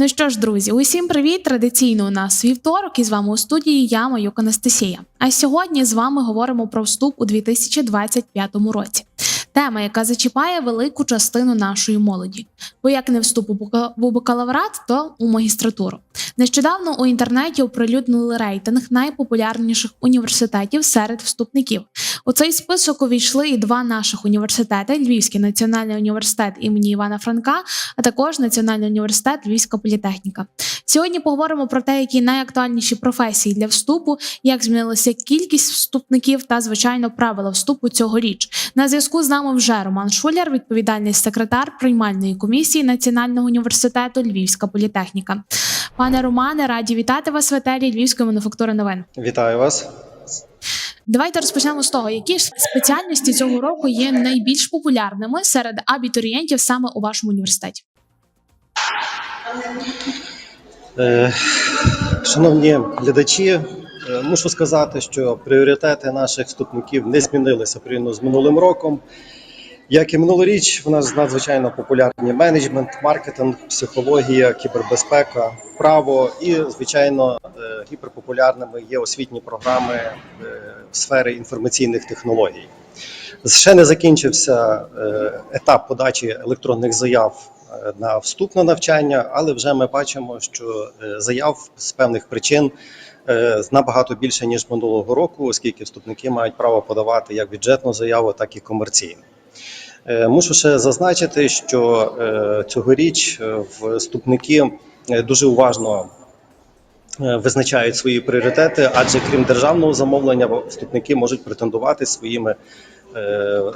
Ну що ж, друзі, усім привіт! Традиційно у нас вівторок, і з вами у студії я, Майок Анастасія. А сьогодні з вами говоримо про вступ у 2025 році. Тема, яка зачіпає велику частину нашої молоді. Бо як не вступ у бакалаврат, то у магістратуру. Нещодавно у інтернеті оприлюднили рейтинг найпопулярніших університетів серед вступників. У цей список увійшли і два наших університети: Львівський національний університет імені Івана Франка, а також Національний університет Львівська політехніка. Сьогодні поговоримо про те, які найактуальніші професії для вступу, як змінилася кількість вступників та, звичайно, правила вступу цьогоріч. На зв'язку з нами вже Роман Шуляр, відповідальний секретар приймальної комісії Національного університету Львівська політехніка. Пане Романе, раді вітати вас в етері Львівської мануфактури новин. Вітаю вас. Давайте розпочнемо з того, які ж спеціальності цього року є найбільш популярними серед абітурієнтів саме у вашому університеті. Е, Шановні глядачі, е, мушу сказати, що пріоритети наших вступників не змінилися порівняно з минулим роком. Як і минулоріч, в нас надзвичайно популярні менеджмент, маркетинг, психологія, кібербезпека, право і, звичайно, е, гіперпопулярними є освітні програми е, сфери інформаційних технологій. Ще не закінчився етап подачі електронних заяв на вступ на навчання, але вже ми бачимо, що е, заяв з певних причин е, набагато більше ніж минулого року, оскільки вступники мають право подавати як бюджетну заяву, так і комерційну. Е, Мушу ще зазначити, що цьогоріч вступники дуже уважно визначають свої пріоритети, адже крім державного замовлення, вступники можуть претендувати своїми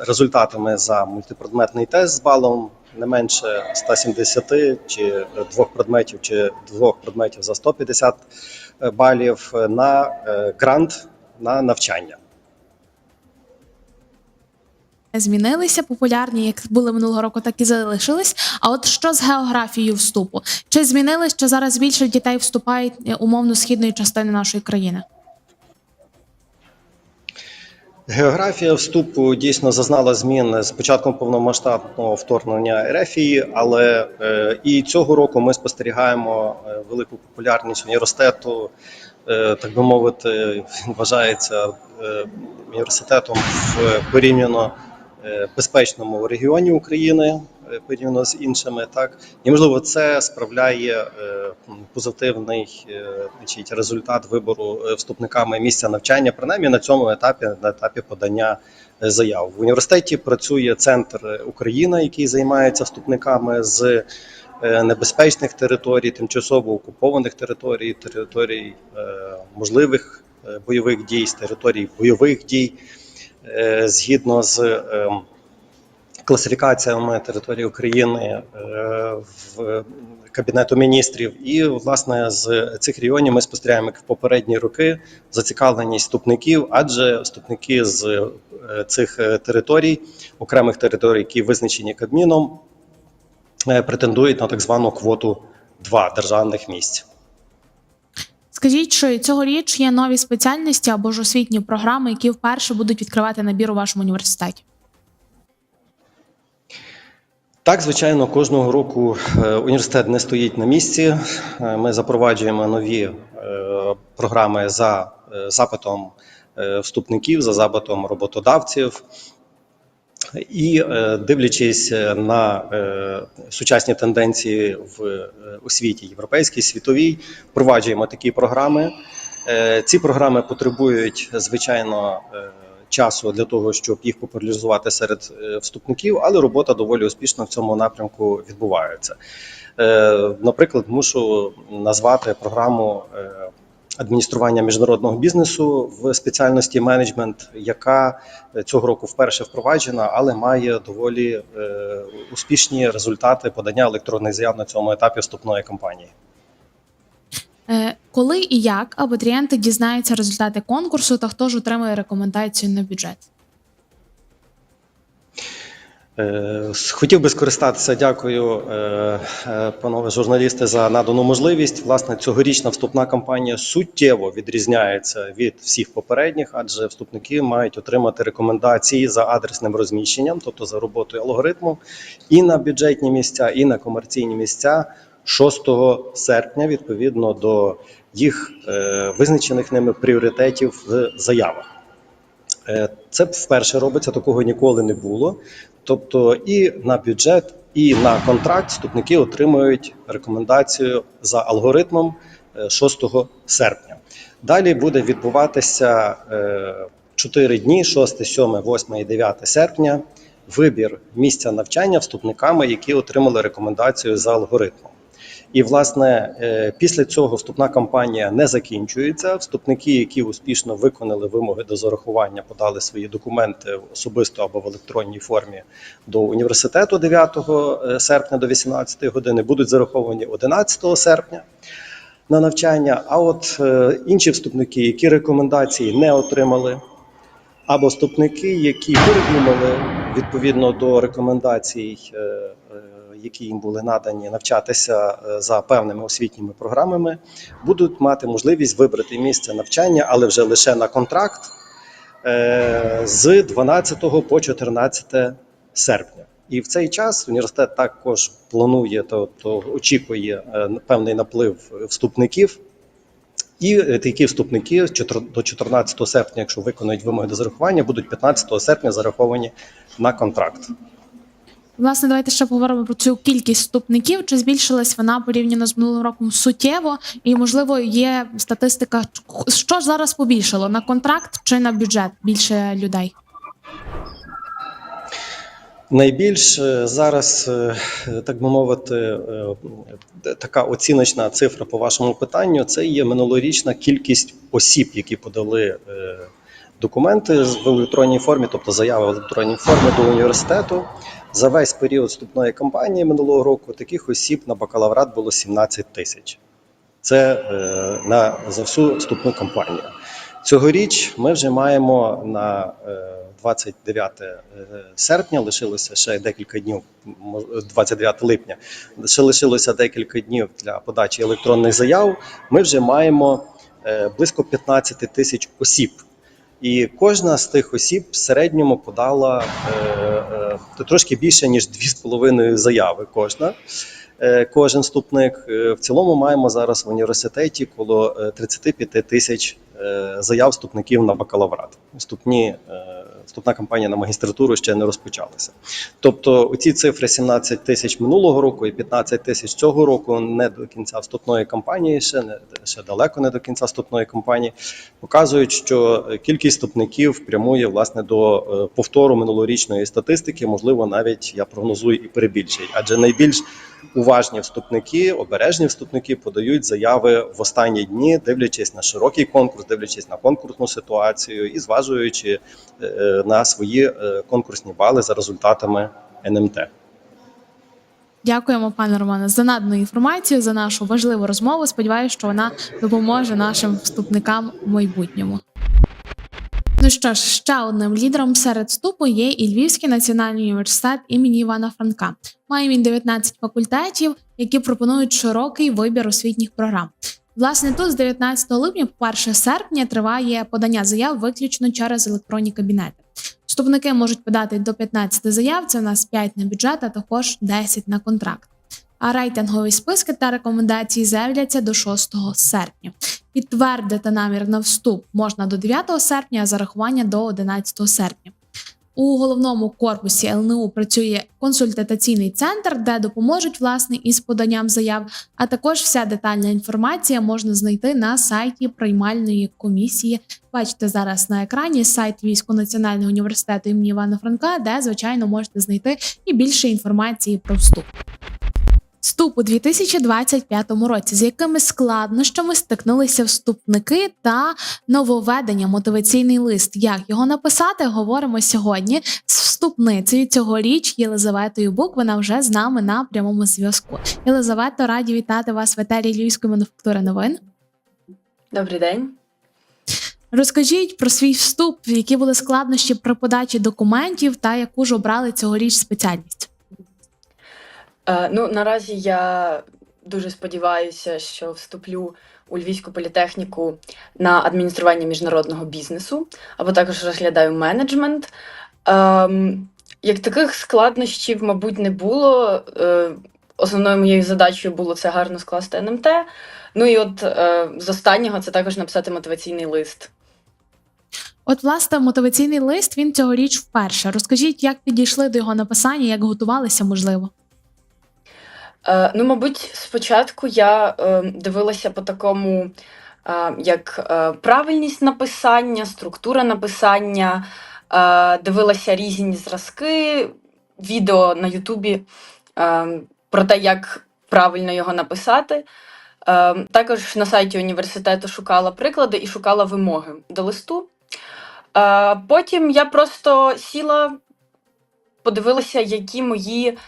результатами за мультипредметний тест з балом не менше 170 чи двох предметів, чи двох предметів за 150 балів на е, грант на навчання. Змінилися популярні, як були минулого року, так і залишились. А от що з географією вступу? Чи змінилось, що зараз більше дітей вступають е, умовно східної частини нашої країни? Географія вступу дійсно зазнала змін з початком повномасштабного вторгнення Ерефії, але е, і цього року ми спостерігаємо е, велику популярність університету. Е, так би мовити, він вважається університетом в порівняно безпечному регіоні України порівняно з іншими. Так і можливо це справляє е, позитивний е, результат вибору е, вступниками місця навчання, принаймні на цьому етапі, на етапі подання е, заяв. В університеті працює центр Україна, який займається вступниками з е, небезпечних територій, тимчасово окупованих територій, територій е, можливих е, бойових дій, з територій бойових дій, Е, згідно з е, класифікаціями території України е, в Кабінету міністрів. І, власне, з цих регіонів ми спостерігаємо як в попередні роки зацікавленість вступників, адже вступники з е, цих е, територій, окремих територій, які визначені Кабміном, претендують на так звану квоту 2 державних місць. Скажіть, що цьогоріч є нові спеціальності або ж освітні програми, які вперше будуть відкривати набір у вашому університеті? Так, звичайно, кожного року е, університет не стоїть на місці. Е, Ми запроваджуємо нові е, програми за запитом вступників, за запитом роботодавців. І дивлячись на сучасні тенденції в освіті європейській, світовій, впроваджуємо такі програми. Ці програми потребують, звичайно, часу для того, щоб їх популяризувати серед е, вступників, але робота доволі успішно в цьому напрямку відбувається. Е, Наприклад, мушу назвати програму е, адміністрування міжнародного бізнесу в спеціальності менеджмент, яка цього року вперше впроваджена, але має доволі успішні результати подання електронних заяв на цьому етапі вступної кампанії. Е, Коли і як абітурієнти дізнаються результати конкурсу та хто ж отримує рекомендацію на бюджет? Е, Хотів би скористатися, дякую, е, панове журналісти, за надану можливість. Власне, цьогорічна вступна кампанія суттєво відрізняється від всіх попередніх, адже вступники мають отримати рекомендації за адресним розміщенням, тобто за роботою алгоритму, і на бюджетні місця, і на комерційні місця 6 серпня відповідно до їх е, визначених ними пріоритетів в заявах. Е, Це вперше робиться, такого ніколи не було. Тобто, і на бюджет, і на контракт вступники отримують рекомендацію за алгоритмом е, 6 серпня. Далі буде відбуватися 4 дні: 6, 7, 8 і 9 серпня. Вибір місця навчання вступниками, які отримали рекомендацію за алгоритмом. І, власне, е, після цього вступна кампанія не закінчується. Вступники, які успішно виконали вимоги до зарахування, подали свої документи особисто або в електронній формі до університету 9 серпня до 18 години, будуть зараховані 11 серпня на навчання. А от е, інші вступники, які рекомендації не отримали, або вступники, які передумали відповідно до рекомендацій, е, е, які їм були надані навчатися е, за певними освітніми програмами, будуть мати можливість вибрати місце навчання, але вже лише на контракт е, з 12 по 14 серпня. І в цей час університет також планує то, очікує е, певний наплив вступників. І такі вступники до 14 серпня, якщо виконують вимоги до зарахування, будуть 15 серпня зараховані на контракт. Власне, давайте ще поговоримо про цю кількість вступників. Чи збільшилась вона порівняно з минулим роком суттєво? І можливо є статистика, що зараз побільшало на контракт чи на бюджет більше людей? Найбільш е, зараз, е, так би мовити, е, така оціночна цифра по вашому питанню це є минулорічна кількість осіб, які подали е, документи в електронній формі, тобто заяви в електронній формі до університету. За весь період вступної кампанії минулого року таких осіб на бакалаврат було 17 тисяч. Це е, на за всю вступну кампанію. Цьогоріч ми вже маємо на е, 29 е, серпня, лишилося ще декілька днів, мож- 29 липня, ще лишилося декілька днів для подачі електронних заяв. Ми вже маємо е, близько 15 тисяч осіб. І кожна з тих осіб в середньому подала е, е, трошки більше ніж 2,5 заяви кожна. Е, Кожен вступник Е, в цілому маємо зараз в університеті коло е, 35 тисяч е, заяв вступників на бакалаврат. Вступні вступна кампанія на магістратуру ще не розпочалася. Тобто, оці цифри 17 тисяч минулого року і 15 тисяч цього року не до кінця вступної кампанії, ще не ще далеко не до кінця вступної кампанії, показують, що кількість вступників прямує власне до е, повтору минулорічної статистики. Можливо, навіть я прогнозую і перебільшить, адже найбільш уважні вступники, обережні вступники подають заяви в останні дні, дивлячись на широкий конкурс, дивлячись на конкурсну ситуацію і зважуючи е, на свої е, конкурсні бали за результатами НМТ. Дякуємо, пане Романе, за надану інформацію, за нашу важливу розмову. Сподіваюся, що вона допоможе нашим вступникам в майбутньому. Ну що ж, ще одним лідером серед вступу є і Львівський національний університет імені Івана Франка. Має він 19 факультетів, які пропонують широкий вибір освітніх програм. Власне, тут з 19 липня по 1 серпня триває подання заяв виключно через електронні кабінети. Вступники можуть подати до 15 заяв. Це у нас 5 на бюджет, а також 10 на контракт. А рейтингові списки та рекомендації з'являться до 6 серпня. Підтвердити намір на вступ можна до 9 серпня, а зарахування до 11 серпня. У головному корпусі ЛНУ працює консультаційний центр, де допоможуть власне із поданням заяв. А також вся детальна інформація можна знайти на сайті приймальної комісії. Бачите зараз на екрані сайт військово національного університету імені Івана Франка, де звичайно можете знайти і більше інформації про вступ. Вступ у 2025 році, з якими складнощами стикнулися вступники та нововведення, мотиваційний лист. Як його написати, говоримо сьогодні з вступницею цьогоріч Єлизаветою Бук. Вона вже з нами на прямому зв'язку. Єлизавето, раді вітати вас в етері Львівської мануфактури новин. Добрий день. Розкажіть про свій вступ, які були складнощі при подачі документів та яку ж обрали цьогоріч спеціальність. Е, ну, наразі я дуже сподіваюся, що вступлю у Львівську політехніку на адміністрування міжнародного бізнесу, або також розглядаю менеджмент. Ем, як таких складнощів, мабуть, не було. Е, основною моєю задачею було це гарно скласти НМТ. Ну і от е, з останнього це також написати мотиваційний лист. От, власне, мотиваційний лист він цьогоріч вперше. Розкажіть, як підійшли до його написання, як готувалися, можливо. Е, ну, мабуть, спочатку я е, дивилася по такому, е, як правильність написання, структура написання, дивилася різні зразки, відео на Ютубі про те, як правильно його написати. Також на сайті університету шукала приклади і шукала вимоги до листу. Потім я просто сіла, подивилася, які мої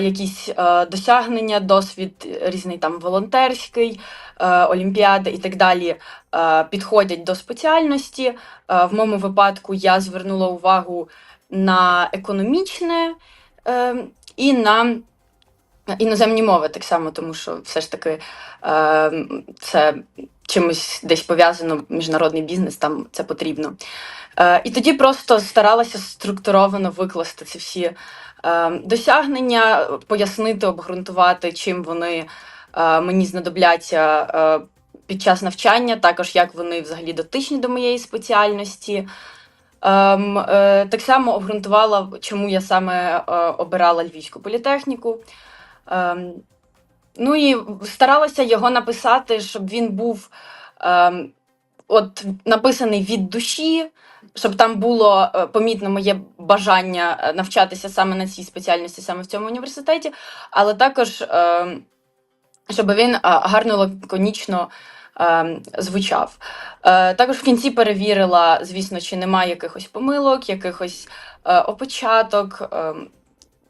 якісь е, досягнення, досвід різний там волонтерський, е, олімпіади і так далі е, підходять до спеціальності. Е, в моєму випадку я звернула увагу на економічне е, і на іноземні мови так само, тому що все ж таки е, це чимось десь пов'язано, міжнародний бізнес, там це потрібно. Е, і тоді просто старалася структуровано викласти ці всі е, досягнення, пояснити, обґрунтувати, чим вони е, мені знадобляться е, під час навчання, також як вони взагалі дотичні до моєї спеціальності. Ем, е, так само обґрунтувала, чому я саме е, обирала Львівську політехніку. Ем, ну і старалася його написати, щоб він був ем, от, написаний від душі, щоб там було е, помітно моє бажання е, навчатися саме на цій спеціальності, саме в цьому університеті, але також ем, щоб він е, гарно лаконічно звучав. Також в кінці перевірила, звісно, чи немає якихось помилок, якихось опечаток, ем,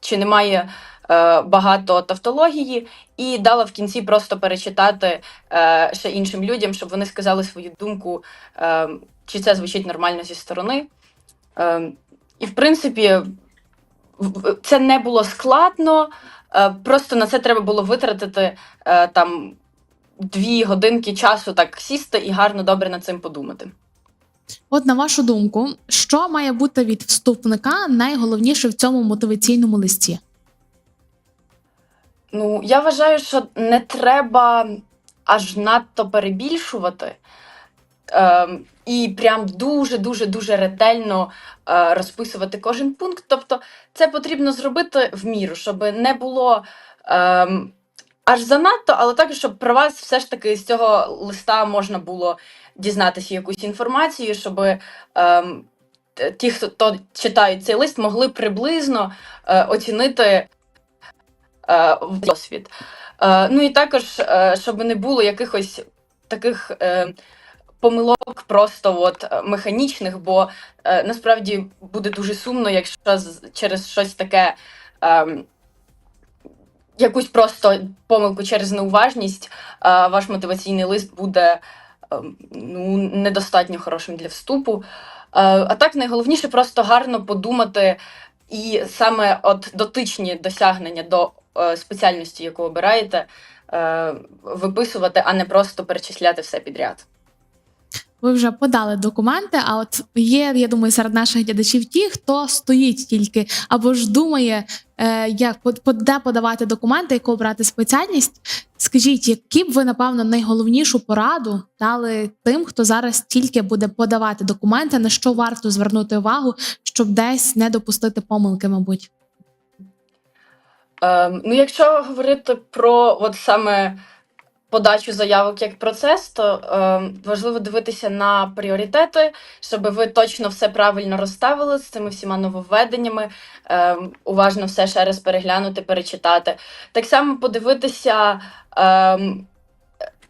чи немає багато тавтології, і дала в кінці просто перечитати е, ще іншим людям, щоб вони сказали свою думку, е, чи це звучить нормально зі сторони. Е, і, в принципі, це не було складно, е, просто на це треба було витратити е, там дві годинки часу, так сісти і гарно добре над цим подумати. От на вашу думку, що має бути від вступника найголовніше в цьому мотиваційному листі? Ну, я вважаю, що не треба аж надто перебільшувати. Ем, і прям дуже дуже ретельно е, розписувати кожен пункт. Тобто, це потрібно зробити в міру, щоб не було ем, аж занадто, але також, щоб про вас все ж таки з цього листа можна було дізнатися якусь інформацію, щоб ем, ті, хто читають цей лист, могли приблизно е, оцінити е, досвід. Е, ну і також, е, щоб не було якихось таких помилок, просто от механічних, бо насправді буде дуже сумно, якщо через щось таке. Е, Якусь просто помилку через неуважність, ваш мотиваційний лист буде е, ну, недостатньо хорошим для вступу. А так найголовніше просто гарно подумати і саме от дотичні досягнення до е, спеціальності, яку обираєте, е, виписувати, а не просто перечисляти все підряд. Ви вже подали документи, а от є, я думаю, серед наших глядачів ті, хто стоїть тільки або ж думає, е, як де подавати документи, яку обрати спеціальність. Скажіть, які б ви, напевно, найголовнішу пораду дали тим, хто зараз тільки буде подавати документи, на що варто звернути увагу, щоб десь не допустити помилки, мабуть. Ем, ну, якщо говорити про от саме подачу заявок як процес, то е, важливо дивитися на пріоритети, щоб ви точно все правильно розставили з цими всіма нововведеннями, е, уважно все ще раз переглянути, перечитати. Так само подивитися. Ем,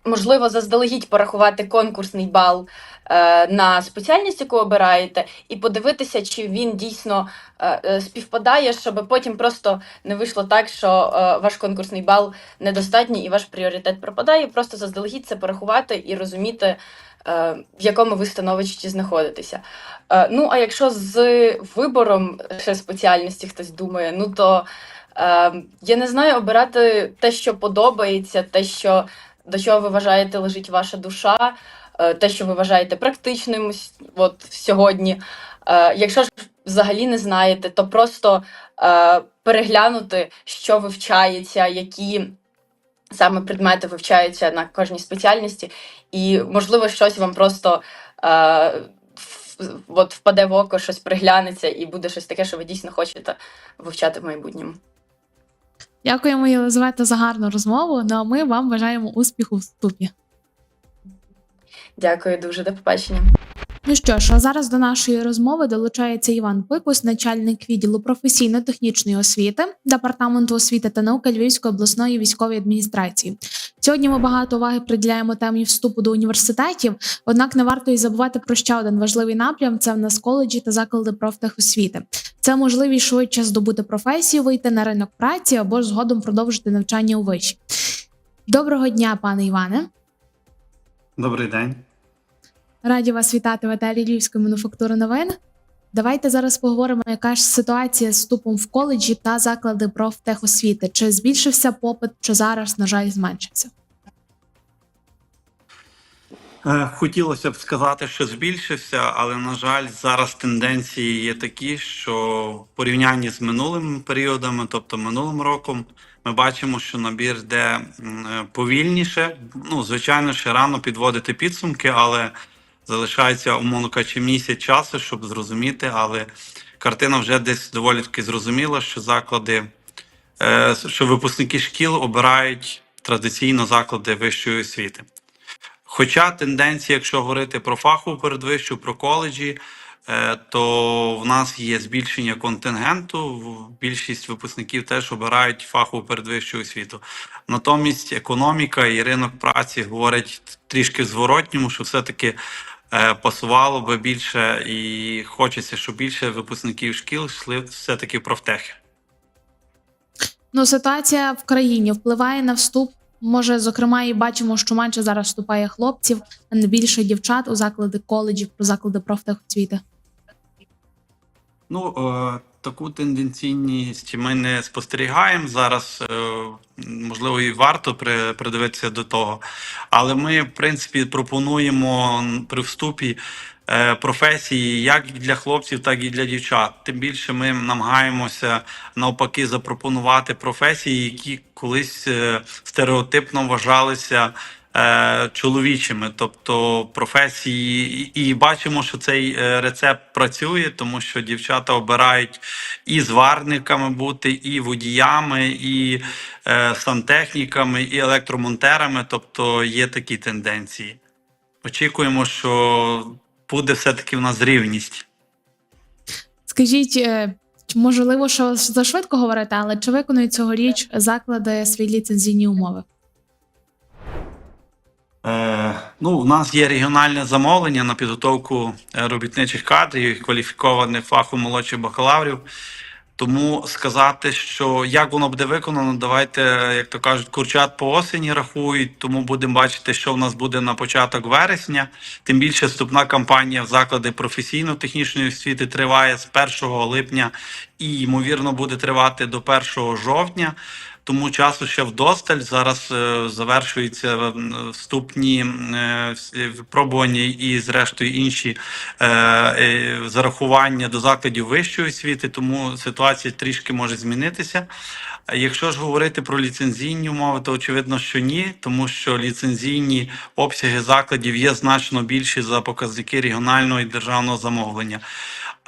Можливо, заздалегідь порахувати конкурсний бал е, на спеціальність, яку обираєте, і подивитися, чи він дійсно е, е, співпадає, щоб потім просто не вийшло так, що ваш конкурсний бал недостатній і ваш пріоритет пропадає. Просто заздалегідь це порахувати і розуміти, в якому ви становищі знаходитеся. Ну, а якщо з вибором ще спеціальності хтось думає, ну то я не знаю, обирати те, що подобається, те, що до чого ви вважаєте лежить ваша душа, е, те, що ви вважаєте практичним от, сьогодні. Е, Якщо ж взагалі не знаєте, то просто е, переглянути, що вивчається, які саме предмети вивчаються на кожній спеціальності, і можливо щось вам просто от впаде в око, щось приглянеться, і буде щось таке, що ви дійсно хочете вивчати в майбутньому. Дякуємо, Єлизавета, за гарну розмову. Ну а ми вам бажаємо успіху в вступі. Дякую дуже, до побачення. Ну що ж, а зараз до нашої розмови долучається Іван Пикус, начальник відділу професійно-технічної освіти департаменту освіти та науки Львівської обласної військової адміністрації. Сьогодні ми багато уваги приділяємо темі вступу до університетів. Однак не варто і забувати про ще один важливий напрям: це в нас коледжі та заклади профтехосвіти. Це можливість швидше здобути професію, вийти на ринок праці або ж згодом продовжити навчання у виші. Доброго дня, пане Іване. Добрий день. Раді вас вітати в етері Львівської мануфактури новин. Давайте зараз поговоримо, яка ж ситуація з вступом в коледжі та заклади профтехосвіти. Чи збільшився попит, чи зараз, на жаль, зменшився? Е, Хотілося б сказати, що збільшився, але на жаль, зараз тенденції є такі, що в порівнянні з минулими періодами, тобто минулим роком, ми бачимо, що набір йде е, повільніше. Ну, звичайно, ще рано підводити підсумки, але залишається умовно кажучи, місяць часу, щоб зрозуміти. Але картина вже десь доволі таки зрозуміла, що заклади, е, що випускники шкіл обирають традиційно заклади вищої освіти. Хоча тенденція, якщо говорити про фахову передвищу, про коледжі, е, то в нас є збільшення контингенту. Більшість випускників теж обирають фахову передвищу освіту. Натомість економіка і ринок праці говорять трішки зворотньому, що все-таки е, пасувало би більше і хочеться, щоб більше випускників шкіл йшли все-таки в профтехи. Ну, ситуація в країні впливає на вступ. Може, зокрема, і бачимо, що менше зараз вступає хлопців, а не більше дівчат у заклади коледжів, у заклади профтехосвіти. Ну, е, таку тенденційність ми не спостерігаємо зараз. Е, можливо, і варто при, придивитися до того. Але ми, в принципі, пропонуємо при вступі професії як для хлопців, так і для дівчат. Тим більше ми намагаємося навпаки запропонувати професії, які колись е, стереотипно вважалися е, чоловічими, тобто професії, і, бачимо, що цей е, рецепт працює, тому що дівчата обирають і зварниками бути, і водіями, і е, сантехніками, і електромонтерами. Тобто є такі тенденції. Очікуємо, що буде все-таки в нас рівність. Скажіть, е, можливо, що зашвидко говорити, але чи виконують цьогоріч заклади свої ліцензійні умови? Е, ну, у нас є регіональне замовлення на підготовку е, робітничих кадрів, і кваліфікованих фаху молодших бакалаврів. Тому сказати, що як воно буде виконано, давайте, як то кажуть, курчат по осені рахують. Тому будемо бачити, що в нас буде на початок вересня. Тим більше вступна кампанія в заклади професійно-технічної освіти триває з 1 липня і ймовірно буде тривати до 1 жовтня. Тому часу ще вдосталь. Зараз е, завершуються е, вступні е, випробування і, зрештою, інші е, зарахування до закладів вищої освіти. Тому ситуація трішки може змінитися. Якщо ж говорити про ліцензійні умови, то очевидно, що ні, тому що ліцензійні обсяги закладів є значно більші за показники регіонального і державного замовлення.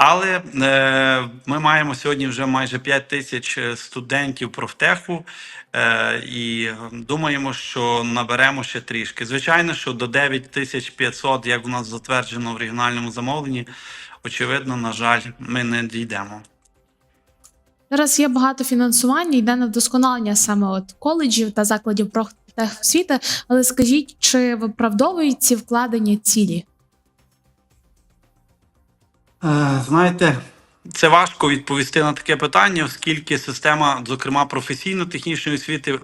Але е, ми маємо сьогодні вже майже 5 тисяч е, студентів профтеху е, і думаємо, що наберемо ще трішки. Звичайно, що до 9500, як у нас затверджено в регіональному замовленні, очевидно, на жаль, ми не дійдемо. Зараз є багато фінансування, йде на вдосконалення саме от коледжів та закладів профтехосвіти. Але скажіть, чи виправдовують ці вкладені цілі? Е, Знаєте, це важко відповісти на таке питання, оскільки система, зокрема професійно-технічної освіти,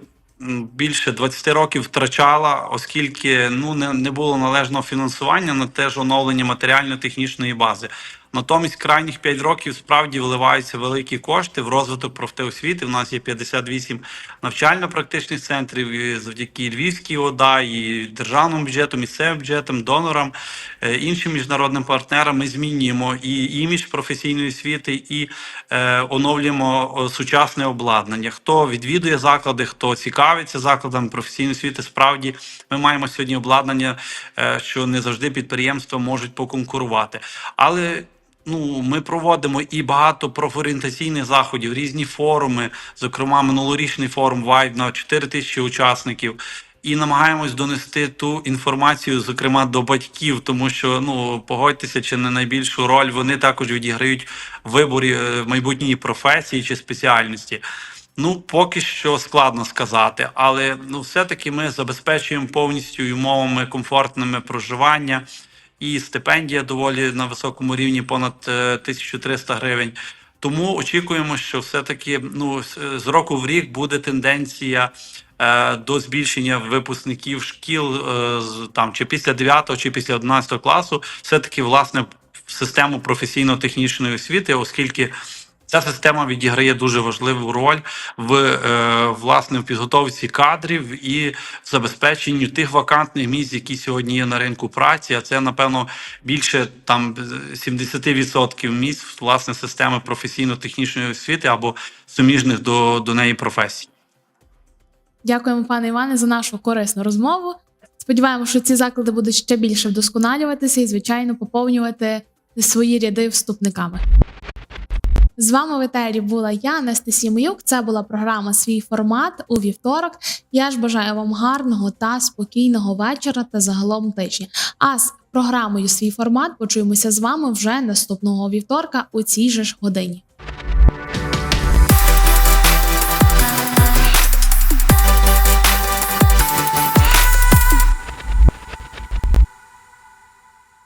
більше 20 років втрачала, оскільки ну не, не було належного фінансування на те ж оновлення матеріально-технічної бази. Натомість крайніх 5 років справді вливаються великі кошти в розвиток профтеосвіти. У нас є 58 навчально-практичних центрів завдяки Львівській ОДА, і державному бюджету, місцевим бюджетам, донорам, е, іншим міжнародним партнерам. Ми змінюємо і імідж професійної освіти, і е, оновлюємо сучасне обладнання. Хто відвідує заклади, хто цікавиться закладами професійної освіти, справді ми маємо сьогодні обладнання, е, що не завжди підприємства можуть поконкурувати. Але Ну, ми проводимо і багато профорієнтаційних заходів, різні форуми, зокрема, минулорічний форум Вайб на 4 тисячі учасників. І намагаємось донести ту інформацію, зокрема до батьків, тому що ну погодьтеся, чи не найбільшу роль вони також відіграють в виборі е, майбутньої професії чи спеціальності. Ну, поки що складно сказати, але ну, все-таки ми забезпечуємо повністю умовами комфортними проживання і стипендія доволі на високому рівні, понад е, 1300 гривень. Тому очікуємо, що все-таки ну, з- року в рік буде тенденція е, до збільшення випускників шкіл е, там чи після 9, чи після 11 класу, все-таки власне в систему професійно-технічної освіти, оскільки Ця система відіграє дуже важливу роль в е, власне в підготовці кадрів і забезпеченню тих вакантних місць, які сьогодні є на ринку праці. А це напевно більше там 70% місць власне системи професійно-технічної освіти або суміжних до, до неї професій. Дякуємо, пане Іване, за нашу корисну розмову. Сподіваємося, що ці заклади будуть ще більше вдосконалюватися і, звичайно, поповнювати свої ряди вступниками. З вами в етері була я, Анастасія Миюк. Це була програма Свій формат у вівторок. Я ж бажаю вам гарного та спокійного вечора та загалом тижня. А з програмою Свій формат почуємося з вами вже наступного вівторка у цій же ж годині.